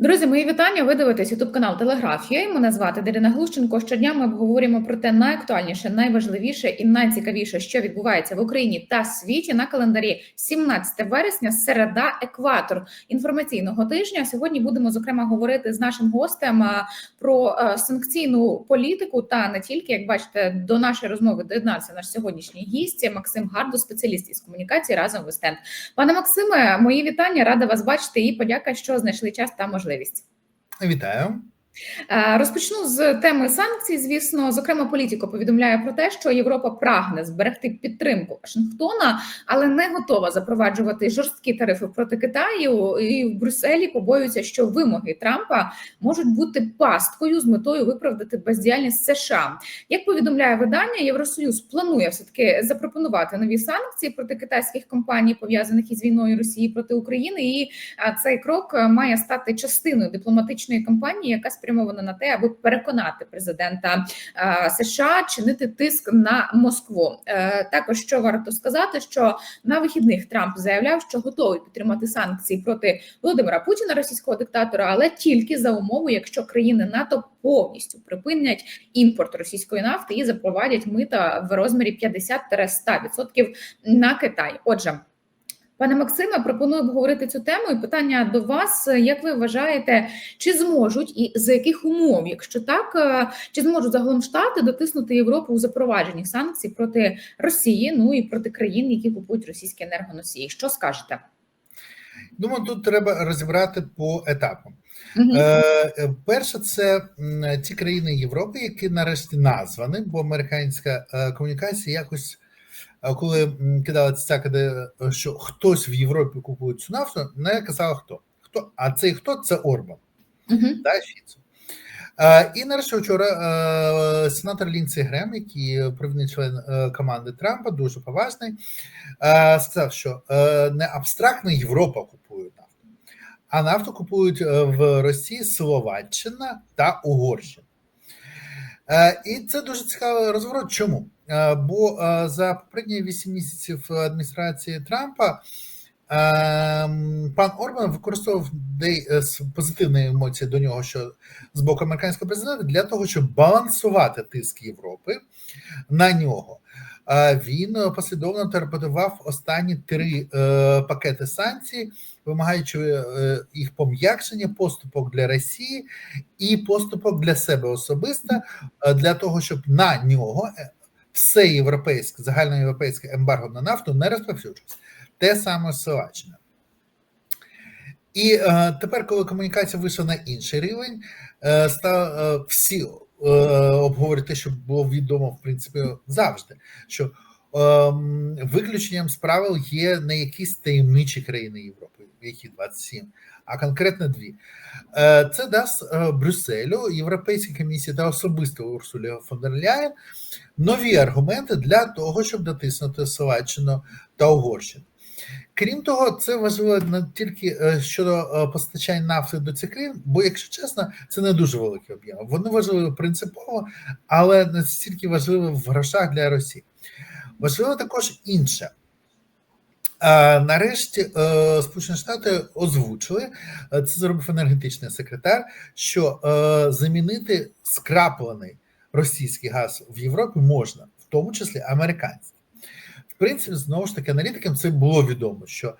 Друзі, мої вітання. Ви дивитесь ютуб канал Телеграфія. Мене звати Дарина Глущенко. Щодня ми обговорюємо про те найактуальніше, найважливіше і найцікавіше, що відбувається в Україні та світі на календарі 17 вересня, середа, екватор інформаційного тижня. Сьогодні будемо зокрема говорити з нашим гостем про санкційну політику та не тільки як бачите, до нашої розмови доєднався наш сьогоднішній гість Максим Гарду, спеціаліст із комунікації разом в стенд. Пане Максиме, мої вітання, рада вас бачити і подяка, що знайшли час та можливість. Вітаю. Е, Розпочну з теми санкцій. Звісно, зокрема, політико повідомляє про те, що Європа прагне зберегти підтримку Вашингтона, але не готова запроваджувати жорсткі тарифи проти Китаю. І в Брюсселі побоюються, що вимоги Трампа можуть бути пасткою з метою виправдати бездіяльність США. Як повідомляє видання, Євросоюз планує все таки запропонувати нові санкції проти китайських компаній, пов'язаних із війною Росії проти України. І цей крок е, має стати частиною дипломатичної кампанії, яка спрямована на те, аби переконати президента е, США чинити тиск на Москву. Е, Також що варто сказати, що на вихідних Трамп заявляв, що готовий підтримати санкції проти Володимира Путіна, російського диктатора, але тільки за умови, якщо країни НАТО повністю припинять імпорт російської нафти і запровадять мита в розмірі 50-100% на Китай. Отже. Пане Максиме, пропоную обговорити цю тему. І питання до вас: як ви вважаєте, чи зможуть і за яких умов, якщо так, е, чи зможуть загалом штати дотиснути Європу у запровадженні санкцій проти Росії, ну і проти країн, які купують російські енергоносії? Що скажете? Думаю, тут треба розібрати по етапам. Мгм. Е, перше, це ті країни Європи, які нарешті названі, бо американська е, комунікація якось, коли м, кидала ці цякади, е, що хтось в Європі купує цю нафту, не казала хто. Хто, а цей хто це Орбан. Да, Е, І нарешті вчора е, сенатор Лінці Грем, який провідний член е, команди Трампа, дуже поважний, е, сказав, що не абстрактно Європа купує нафту, а нафту купують в Росії Словаччина та Угорщина. І це дуже цікавий розворот. Чому? Е, Бо е, за попередні 8 місяців адміністрації Трампа ем, пан Орбан використовував е, позитивні емоції до нього, що з боку американського президента, для того, щоб балансувати тиск Європи на нього. Він послідовно терапетував останні три пакети санкцій, вимагаючи їх пом'якшення, поступок для Росії і поступок для себе особисто, для того, щоб на нього все європейське, загальноєвропейське ембарго на нафту не розповсюджувалося. Те саме Словаччина. І е, тепер, коли комунікація вийшла на інший рівень, е, став, е, всі е, обговорюють що було відомо, в принципі, завжди, що е, виключенням з правил є не якісь таємничі країни Європи, які 27, а конкретно дві. Е, це дасть е, Брюсселю, Європейській комісії та особисто Урсулі фон дер Ляєн нові аргументи для того, щоб дотиснути Словаччину та Угорщину. Крім того, це важливо не тільки е, щодо постачання нафти до цих країн, бо, якщо чесно, це не дуже великий об'єм. Вони важливі принципово, але не стільки важливі в грошах для Росії. Важливо також інше. Е, Нарешті е, Сполучені Штати озвучили, е, це зробив енергетичний секретар, що замінити скраплений російський газ в Європі можна, в тому числі американський. В принципі, знову ж таки, аналітикам це було відомо, що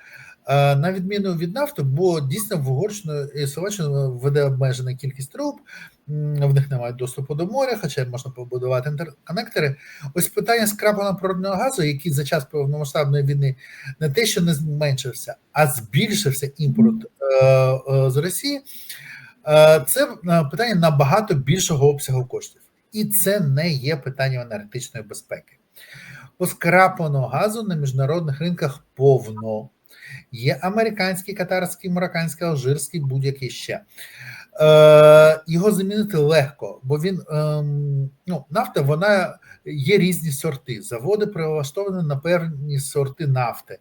на відміну від нафти, бо дійсно в Угорщину і Словаччину веде обмежена кількість труб, в них немає доступу до моря, хоча можна побудувати інтерконектори. Ось питання скрапленого природного газу, який за час повномасштабної війни не те, що не зменшився, а збільшився імпорт е, е, з Росії. Е, Це е, питання набагато більшого обсягу коштів, і це не є питанням енергетичної безпеки. Бо скрапленого газу на міжнародних ринках повно. Є американський, катарський, марокканський, алжирський, будь-який ще. Е, Його замінити легко, бо він ем, ну, нафта, вона є різні сорти. Заводи прилаштовані на певні сорти нафти.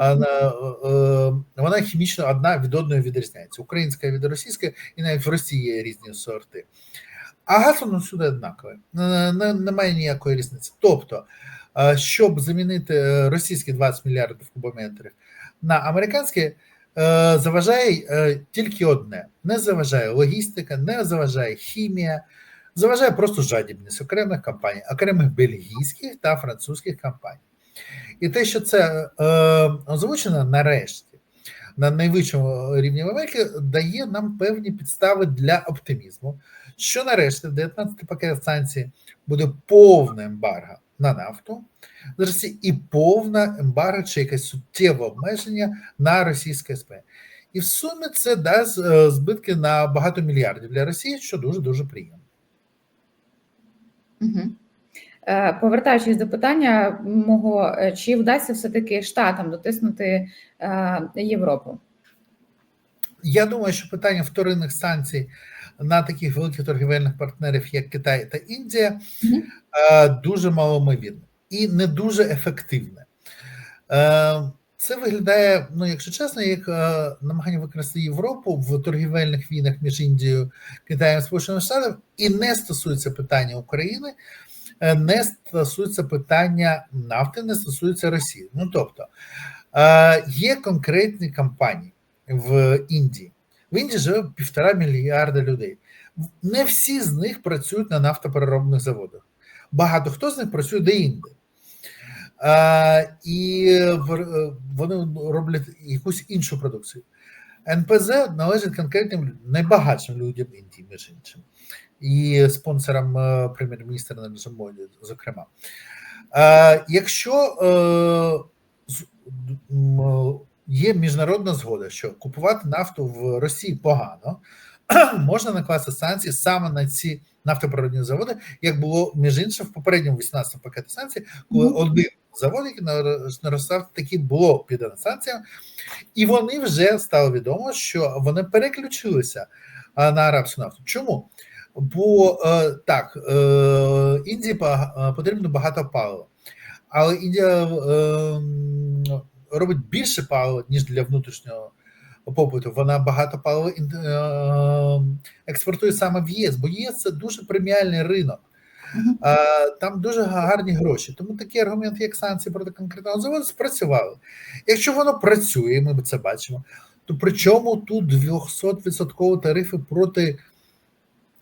А на, е, вона хімічно одна від одної відрізняється. Українська від російської, і навіть в Росії є різні сорти. А газ воно всюди однакове. Не- не- Немає ніякої різниці. Тобто, е, щоб замінити е, російські 20 мільярдів кубометрів на американські, е, заважає е, тільки одне: не заважає логістика, не заважає хімія, заважає просто жадібність окремих компаній, окремих бельгійських та французьких компаній. І те, що це е, озвучено нарешті на найвищому рівні в Америки, дає нам певні підстави для оптимізму, що нарешті 19 пакет санкцій буде повна ембарго на нафту і повна ембарго чи якесь суттєве обмеження на російське СП. І в сумі це дасть е, збитки на багато мільярдів для Росії, що дуже дуже приємно. Угу. Повертаючись до питання мого, е, чи вдасться все-таки Штатам дотиснути Європу? Я думаю, що питання вторинних санкцій на таких великих торгівельних партнерів, як Китай та Індія, е, дуже маломовірне і не дуже ефективне. Е, Це виглядає, ну якщо чесно, як е, намагання використати Європу в торгівельних війнах між Індією, Китаєм Сполученими Штатами, і не стосується питання України, не стосується питання нафти, не стосується Росії. Ну тобто е, є конкретні компанії в Індії. В Індії живе півтора мільярда людей. Не всі з них працюють на нафтопереробних заводах. Багато хто з них працює де-інде. І в- вони роблять якусь іншу продукцію. НПЗ належить конкретним найбагатшим людям Індії, між іншим, і спонсорам е, прем'єр-міністра Нарендра Моді, зокрема. Якщо е, є міжнародна згода, що купувати нафту в Росії погано, можна накласти санкції саме на ці нафтопроводні заводи, як було між іншим в попередньому 18 пакеті санкцій, коли один завод, який наростав, таки було піддано санкціям, і вони вже стало відомо, що вони переключилися на арабську нафту. Чому? Бо е, так, е, Індії е, потрібно багато палива, але Індія робить більше палива, ніж для внутрішнього попиту. Вона багато палива е, експортує саме в ЄС, бо ЄС це дуже преміальний ринок. А, Там дуже гарні гроші. Тому такі аргументи, як санкції проти конкретного заводу, спрацювали. Якщо воно працює, ми це бачимо, то при чому тут 200% тарифи проти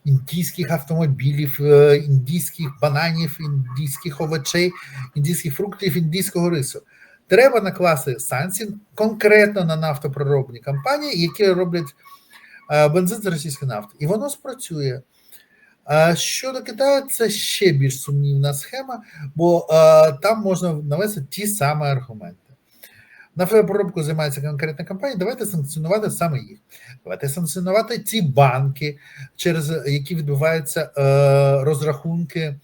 індійських автомобілів, е, індійських бананів, індійських овочей, індійських фруктів, індійського рису? Треба накласти санкції конкретно на нафтопроробні компанії, які роблять е, бензин з російської нафти, і воно спрацює. А щодо Китаю, це ще більш сумнівна схема, бо е, там можна навести ті самі аргументи. Нафтопроробку займається конкретна компанія, давайте санкціонувати саме їх. Давайте санкціонувати ті банки, через які відбуваються е, розрахунки е,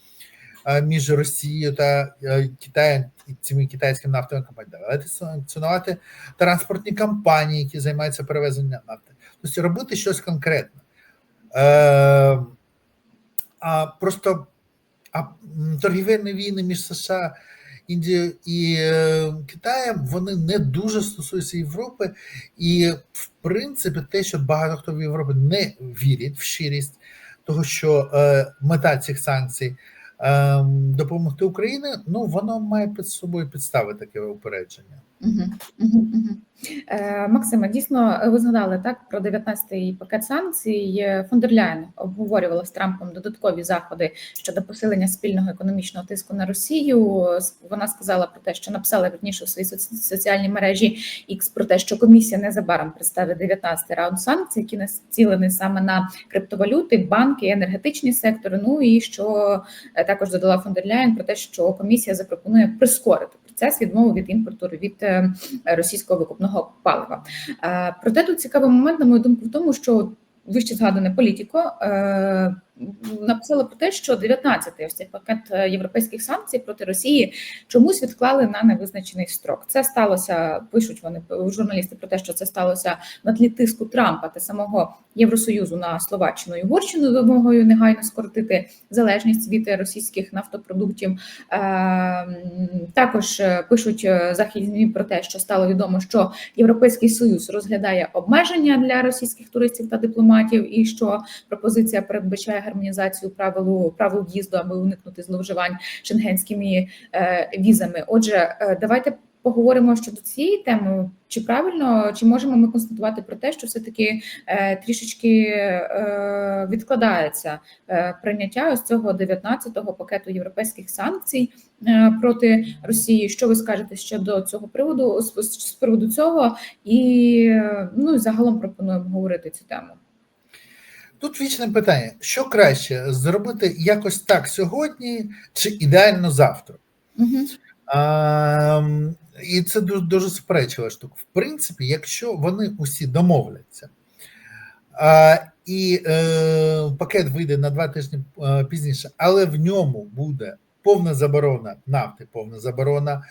між Росією та е, Китаєм і цими китайськими нафтовими компаніями. Давайте санкціонувати транспортні компанії, які займаються перевезенням нафти. Тобто робити щось конкретне. Е, а просто а, торгівельні війни між США, Індією і е, Китаєм вони не дуже стосуються Європи, і в принципі, те, що багато хто в Європі не вірить в щирість того, що е, мета цих санкцій е, допомогти Україні, ну воно має під собою підстави таке упередження. Угу. Е, Максиме, дійсно, ви згадали так про 19-й пакет санкцій. Е, Фон дер Ляєн обговорювала з Трампом додаткові заходи щодо посилення спільного економічного тиску на Росію. Вона сказала про те, що написала вірніше у своїй соціальній мережі X про те, що комісія незабаром представить 19-й раунд санкцій, які націлені саме на криптовалюти, банки, енергетичні сектори. Ну і що е, також додала фон дер Ляєн про те, що комісія запропонує прискорити процес відмови від імпорту від е, російського викупного палива. Е, Проте тут цікавий момент, на мою думку, в тому, що вище згадане політико е, написала про те, що 19-й ось цей пакет е, європейських санкцій проти Росії чомусь відклали на невизначений строк. Це сталося, пишуть вони журналісти про те, що це сталося на тлі тиску Трампа та самого Євросоюзу на Словаччину і Угорщину вимогою негайно скоротити залежність від російських нафтопродуктів. Е, Також е, пишуть західні про те, що стало відомо, що Європейський Союз розглядає обмеження для російських туристів та дипломатів, і що пропозиція передбачає гармонізацію правил правил в'їзду, аби уникнути зловживань шенгенськими е, візами. Отже, е, давайте поговоримо щодо цієї теми. Чи правильно, чи можемо ми констатувати про те, що все-таки е, трішечки е, відкладається е, прийняття ось цього 19-го пакету європейських санкцій е, проти Росії? Що ви скажете щодо цього приводу з, з, приводу цього? І ну і загалом пропонуємо говорити цю тему. Тут вічне питання: що краще зробити якось так сьогодні, чи ідеально завтра? Угу. А, і це дуже дуже суперечлива штука. В принципі, якщо вони усі домовляться, а, і е, пакет вийде на два тижні е, пізніше, але в ньому буде повна заборона нафти, повна заборона е,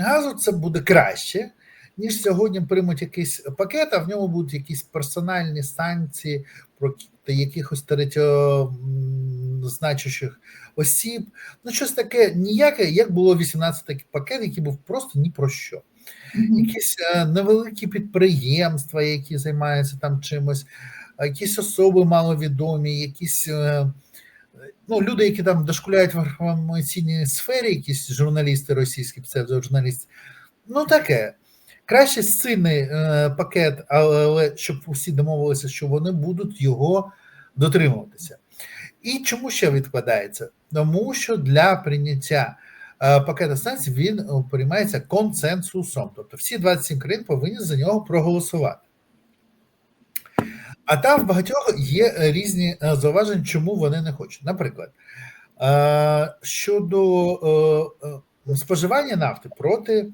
газу, це буде краще. Ніж сьогодні приймуть якийсь пакет, а в ньому будуть якісь персональні санкції проти якихось третьо значущих осіб. Ну, щось таке ніяке, як було 18-й пакет, який був просто ні про що. Якісь е, невеликі підприємства, які займаються там чимось, якісь особи маловідомі, якісь е, ну, люди, які там дошкуляють в інформаційній сфері, якісь журналісти російські, псевдожурналісти. Ну, таке. Краще сильний е, пакет, але щоб усі домовилися, що вони будуть його дотримуватися. І чому ще відкладається? Тому що для прийняття е, пакету санкцій він е, приймається консенсусом. Тобто всі 27 країн повинні за нього проголосувати. А там в багатьох є різні зауваження, чому вони не хочуть. Наприклад, щодо споживання нафти проти.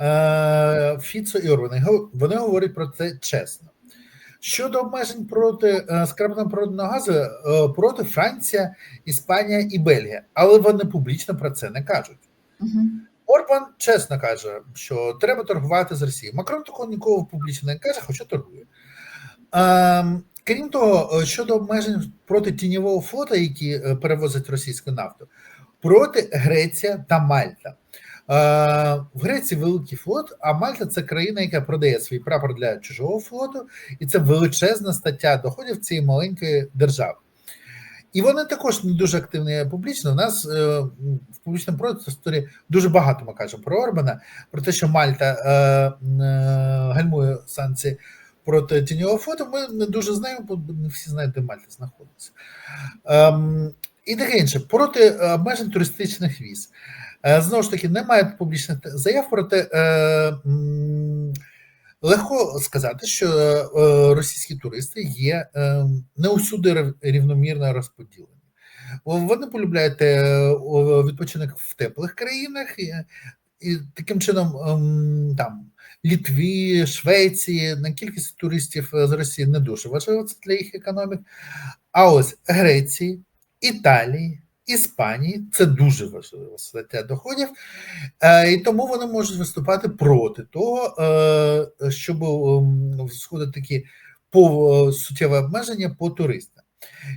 Е, Фіцо і Орбан, вони говорять про це чесно. Щодо обмежень проти е, природного газу, е, проти Франція, Іспанія і Бельгія, але вони публічно про це не кажуть. Угу. Орбан чесно каже, що треба торгувати з Росією. Макрон такого ніколи публічно не каже, хоча торгує. Крім того, щодо обмежень проти тіньового флота, які перевозять російську нафту, проти Греція та Мальта. В Греції великий флот, а Мальта це країна, яка продає свій прапор для чужого флоту, і це величезна стаття доходів цієї маленької держави. І вони також не дуже активні публічно. У нас е, в публічному просторі дуже багато ми кажемо про Орбана, про те, що Мальта е, е, гальмує санкції проти тіньового флоту. Ми не дуже знаємо, бо не всі знають, де Мальта знаходиться. Ем, і таке інше проти обмежень туристичних віз. Знову ж таки, немає публічних заяв, проте е, легко сказати, що е, російські туристи є е, не усюди рівномірно розподілені. Вони полюбляють відпочинок в теплих країнах, і, і таким чином е, там Літві, Швеції, на кількість туристів з Росії не дуже важливо це для їх економік. А ось Греції, Італії. Іспанії це дуже важлива стаття доходів, е, і тому вони можуть виступати проти того, е, щоб сходити такі по суттєве обмеження по туристам.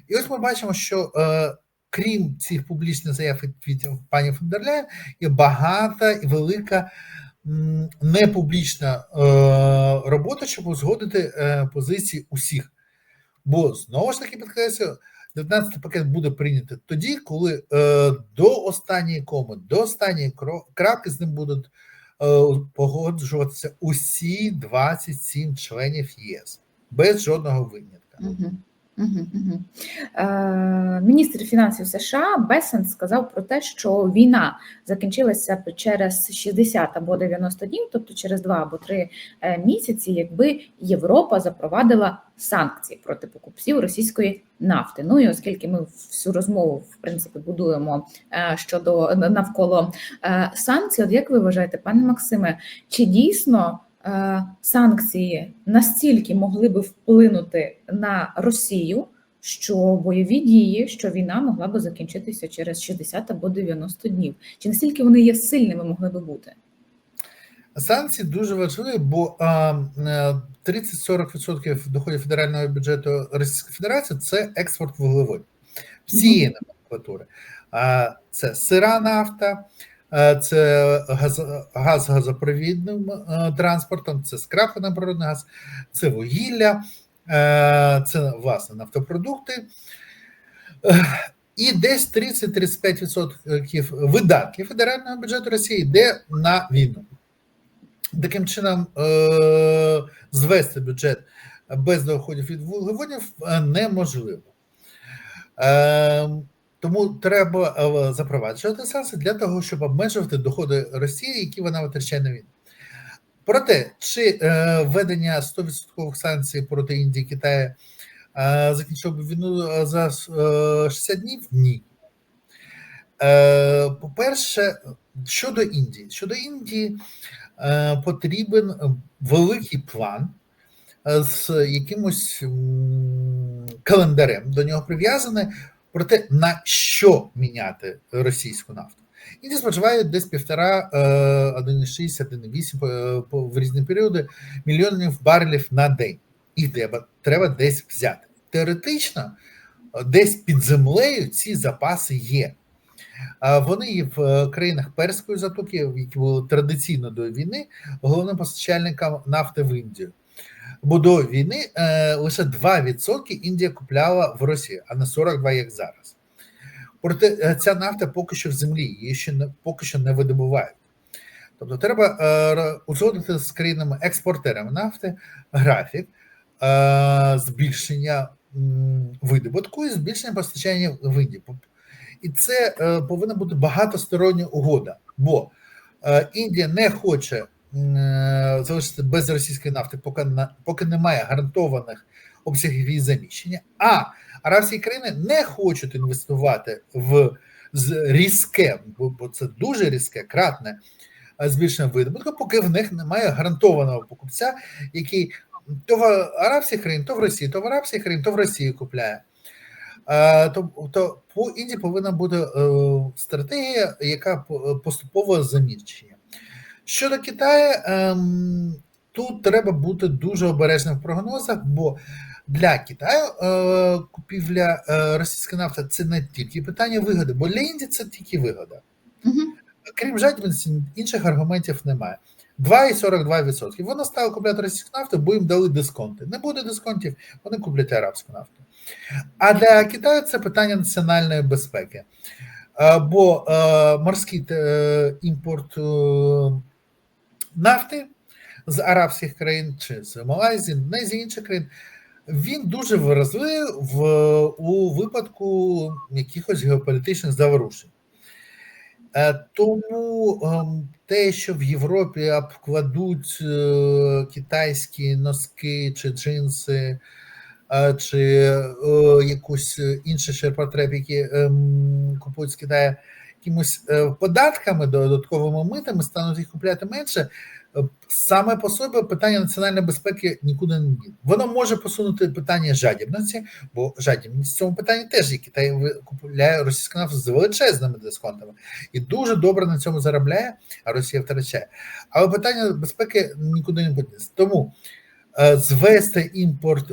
І ось ми бачимо, що е, крім цих публічних заяв від пані Фондерляєн, є багата і велика непублічна робота, щоб узгодити позиції усіх. Бо знову ж таки підкреслюю, 19 пакет буде прийнято тоді, коли е, до останньої коми, до останньої крапки з ним будуть е, погоджуватися усі 27 членів ЄС без жодного винятка. Угу. Е, Міністр фінансів США Бесен сказав про те, що війна закінчилася через 60 або 90 днів, тобто через 2 або 3 місяці, якби Європа запровадила санкції проти покупців російської нафти. Ну і оскільки ми всю розмову в принципі будуємо щодо навколо санкцій, от як ви вважаєте, пане Максиме, чи дійсно? Санкції настільки могли би вплинути на Росію, що бойові дії, що війна могла би закінчитися через 60 або 90 днів. Чи настільки вони є сильними, могли би бути? Санкції дуже важливі, бо 30-40% доходів федерального бюджету Російської Федерації це експорт вуглеводів всієї номенклатури. Це сира нафта. Це газ, газ газопровідним транспортом, це скраплений природний газ, це вугілля, це власне нафтопродукти. і десь 30-35% видатків федерального бюджету Росії йде на війну. Таким чином, е, звести бюджет без доходів від вуглеводнів е, неможливо. Тому треба е, запроваджувати санкції для того, щоб обмежувати доходи Росії, які вона витрачає на війну. Проте, чи е, введення 100% санкцій проти Індії Китаю е, закінчило б війну за е, 60 днів? Ні. По-перше, щодо Індії, щодо Індії потрібен великий план з якимось календарем до нього прив'язаний про те, на що міняти російську нафту. Індія споживає десь півтора, е, 1,6, 1,8 по- по- в різні періоди мільйонів барелів на день. Їх треба, треба десь взяти. Теоретично, е, десь під землею ці запаси є. Вони є в е, країнах Перської затоки, які були традиційно до війни головним постачальником нафти в Індію. Бо до війни е, лише 2% Індія купляла в Росії, а не 42% як зараз. Проте е, ця нафта поки що в землі, її ще не поки що не видобувають. Тобто треба е, узгодити з країнами-експортерами нафти графік е, збільшення видобутку і збільшення постачання в Індії. І це е, повинна бути багатостороння угода, бо е, Індія не хоче е, залишити без російської нафти, поки на поки немає гарантованих обсягів її заміщення. А арабські країни не хочуть інвестувати в різке, бо, це дуже різке, кратне е, збільшення видобутку, поки в них немає гарантованого покупця, який то в арабських країн, то в Росії, то в арабських країн, то в Росії купляє. Е, То, то по Індії повинна бути стратегія, яка поступово заміщення. Щодо Китаю, ем, тут треба бути дуже обережним в прогнозах, бо для Китаю е, купівля е, російської нафти це не тільки питання вигоди, бо для Індії це тільки вигода. Мгм. Крім жадібності, інших аргументів немає. 2,42%. Вони стали купляти російську нафту, бо їм дали дисконти. Не буде дисконтів, вони куплять арабську нафту. А для Китаю це питання національної безпеки. Е, Бо е, морський е, імпорт нафти з арабських країн чи з Малайзії, не з інших країн, він дуже вразливий в, у випадку якихось геополітичних заворушень. Е, Тому ем, те, що в Європі обкладуть е, китайські носки чи джинси, е, чи якусь інші ширпотреб, які ем, купують з Китаю якимось е, податками, додатковими митами, стануть їх купляти менше. е, Саме по собі питання національної безпеки нікуди не діє. Воно може посунути питання жадібності, бо жадібність в цьому питанні теж є. Китай купує російську нафту з величезними дисконтами і дуже добре на цьому заробляє, а Росія втрачає. Але питання безпеки нікуди не подіться. Тому е, звести імпорт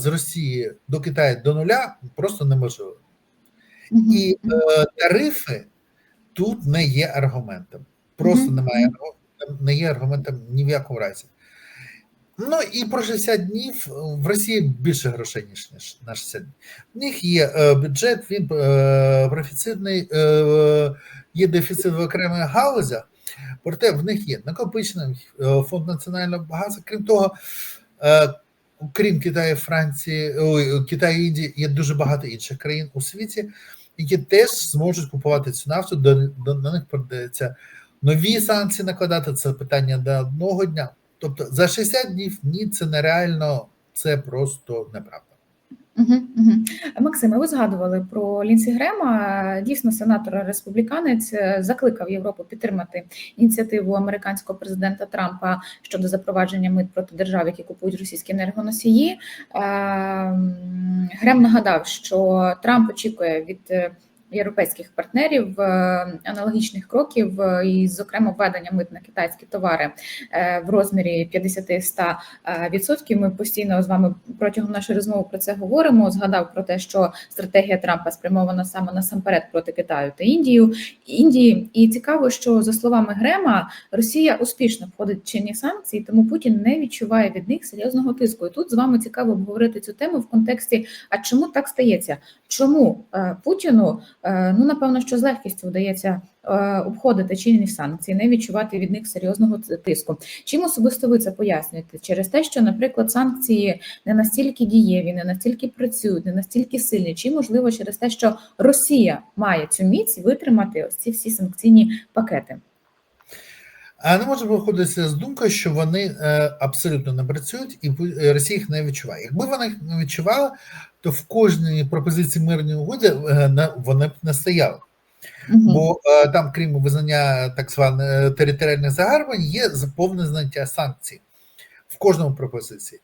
з Росії до Китаю до нуля просто неможливо. І е, тарифи тут не є аргументом. Просто немає не є аргументом ні в якому разі. Ну і про 60 днів в Росії більше грошей, ніж ніж на 60 днів. В них є е, бюджет, він е, профіцитний, е, є дефіцит в окремих галузях, проте в них є накопичений е, фонд національного багатства. Крім того, е, крім Китаю, Франції, Китаю, Індії, є дуже багато інших країн у світі, які теж зможуть купувати цю нафту, до, до на них продається нові санкції накладати. Це питання до одного дня. Тобто за 60 днів ні, це нереально, це просто неправда. Максиме, ви згадували про Лінсі Грема. Дійсно, сенатор республіканець е, закликав Європу підтримати ініціативу американського президента Трампа щодо запровадження мит проти держав, які купують російські енергоносії. Ем, Грем нагадав, що Трамп очікує від е, європейських партнерів е, аналогічних кроків, е, і, зокрема, введення мит на китайські товари е, в розмірі 50-100 е, відсотків. Ми постійно з вами протягом нашої розмови про це говоримо. Згадав про те, що стратегія Трампа спрямована саме насамперед проти Китаю та Індію Індії. І цікаво, що за словами Грема, Росія успішно входить в чинні санкції, тому Путін не відчуває від них серйозного тиску. І тут з вами цікаво обговорити цю тему в контексті: а чому так стається? Чому Путіну ну напевно, що з легкістю вдається е, обходити чинні санкції, не відчувати від них серйозного тиску? Чим особисто ви це пояснюєте? Через те, що, наприклад, санкції не настільки дієві, не настільки працюють, не настільки сильні, чи можливо через те, що Росія має цю міць витримати ось ці всі санкційні пакети? Не може виходитися з думкою, що вони е, абсолютно не працюють, і е, Росія їх не відчуває. Якби вона їх не відчувала, то в кожній пропозиції мирної угоди е, вони б не стояли. Угу. Бо е, там, крім визнання так званих територіальних загарбань, є повне знаття санкцій в кожному пропозиції.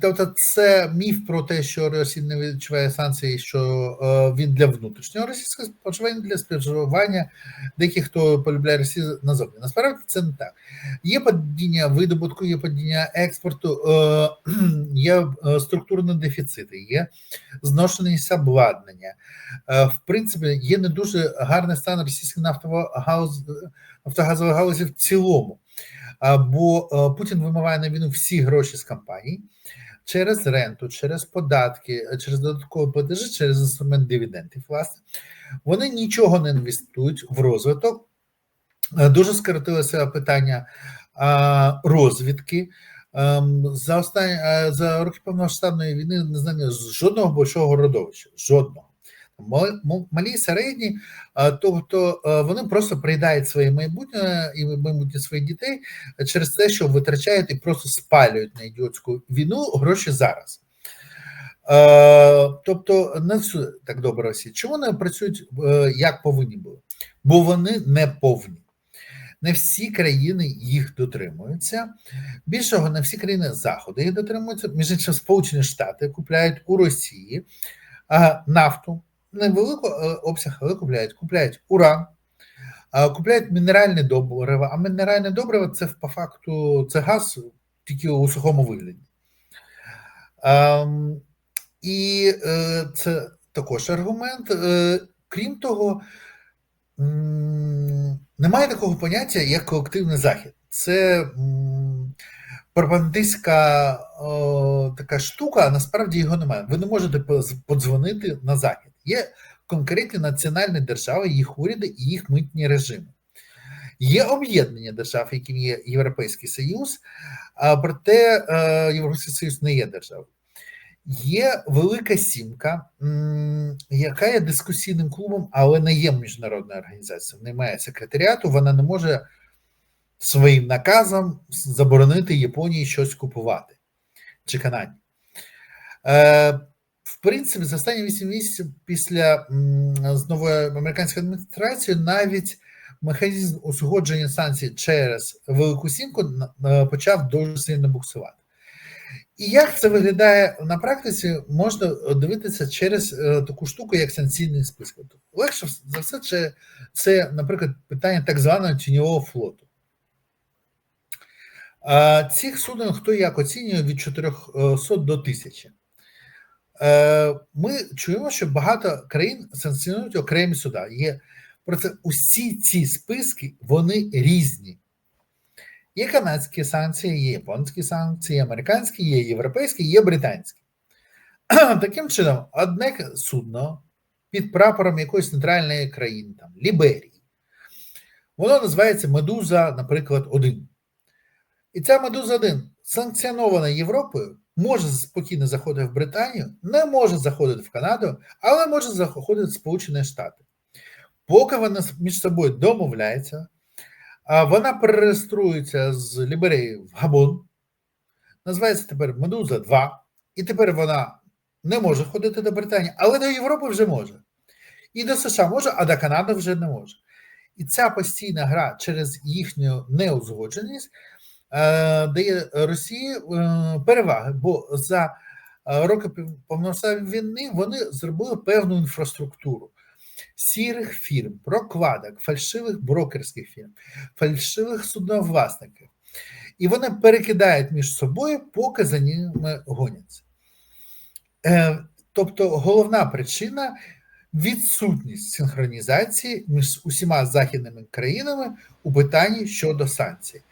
Тобто, це міф про те, що Росія не відчуває санкції, що е, він для внутрішнього російського споживання, для споживання деяких, хто полюбляє Росію назовні. Насправді це не так. Є падіння видобутку, є падіння експорту, е, є е, структурні дефіцити, є зношеність обладнання. В принципі, є не дуже гарний стан галузі, нафтогазової галузі в цілому. Бо е, Путін вимиває на війну всі гроші з компаній через ренту, через податки, е, через додаткові платежі, через інструмент дивідендів. Власне, вони нічого не інвестують в розвиток. Е, Дуже скоротилося питання розвідки. Ем, За останні за роки повномасштабної війни не знаю жодного большого родовища. Жодного. Ма- Малі середні, тобто вони просто приїдають своє майбутнє і майбутнє своїх дітей через те, що витрачають і просто спалюють на ідіотську війну гроші зараз. Тобто не все так добре Росія. Чому вони працюють е, як повинні були? Бо вони не повні. Не всі країни їх дотримуються. Більшого, не всі країни Заходу їх дотримуються. Між іншим, Сполучені Штати купляють у Росії нафту, невелику е, обсяг, але купляють. Уран, купляють мінеральне добриво, а мінеральне добриво це по факту це газ тільки у сухому вигляді. Ем, і е, це також аргумент. Е, крім того, немає такого поняття, як колективний захід. Це пропагандистська така штука, а насправді його немає. Ви не можете подзвонити на захід. Є конкретні національні держави, їх уряди і їх митні режими. Є об'єднання держав, яким є Європейський Союз, а проте е, Європейський Союз не є державою. Є велика сімка, яка є дискусійним клубом, але не є міжнародною організацією, немає секретаріату, вона не може своїм наказом заборонити Японії щось купувати чи Канаді. Е, в принципі, за останні 8 місяців після з нової американської адміністрації навіть механізм узгодження санкцій через Велику Сімку е, почав дуже сильно буксувати. І як це виглядає на практиці, можна дивитися через е, таку штуку, як санкційний список. Легше за все, це, це, наприклад, питання так званого тіньового флоту. Цих суден хто як оцінює від 400 до 1000. Е, Ми чуємо, що багато країн санкціонують окремі суда. Є проте усі ці списки вони різні. Є канадські санкції, є японські санкції, є американські, є європейські, є британські. Таким чином, одне судно під прапором якоїсь нейтральної країни, там, Ліберії, воно називається Медуза, наприклад, 1. І ця Медуза 1 санкціонована Європою, може спокійно заходити в Британію, не може заходити в Канаду, але може заходити в Сполучені Штати. Поки вони між собою домовляються, а вона перереєструється з Ліберії в Габон, називається тепер Медуза 2, і тепер вона не може ходити до Британії, але до Європи вже може. І до США може, а до Канади вже не може. І ця постійна гра через їхню неузгодженість дає Росії е, переваги, бо за е, роки повномасштабної війни вони зробили певну інфраструктуру. сірих фірм, прокладок, фальшивих брокерських фірм, фальшивих судновласників. І вони перекидають між собою, поки за ними гоняться. Е, Тобто головна причина відсутність синхронізації між усіма західними країнами у питанні щодо санкцій,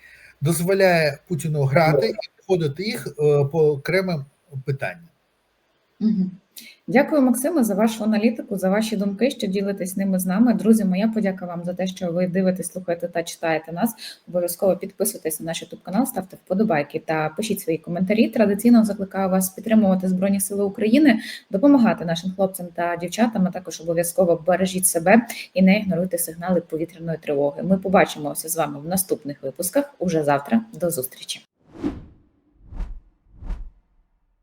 дозволяє Путіну грати і входити їх е, по окремим питанням. Мгм. Дякую, Максиме, за вашу аналітику, за ваші думки, що ділитесь ними з нами. Друзі, моя подяка вам за те, що ви дивитесь, слухаєте та читаєте нас. Обов'язково підписуйтесь на наш youtube канал, ставте вподобайки та пишіть свої коментарі. Традиційно закликаю вас підтримувати Збройні Сили України, допомагати нашим хлопцям та дівчатам. а Також обов'язково бережіть себе і не ігноруйте сигнали повітряної тривоги. Ми побачимося з вами в наступних випусках уже завтра. До зустрічі.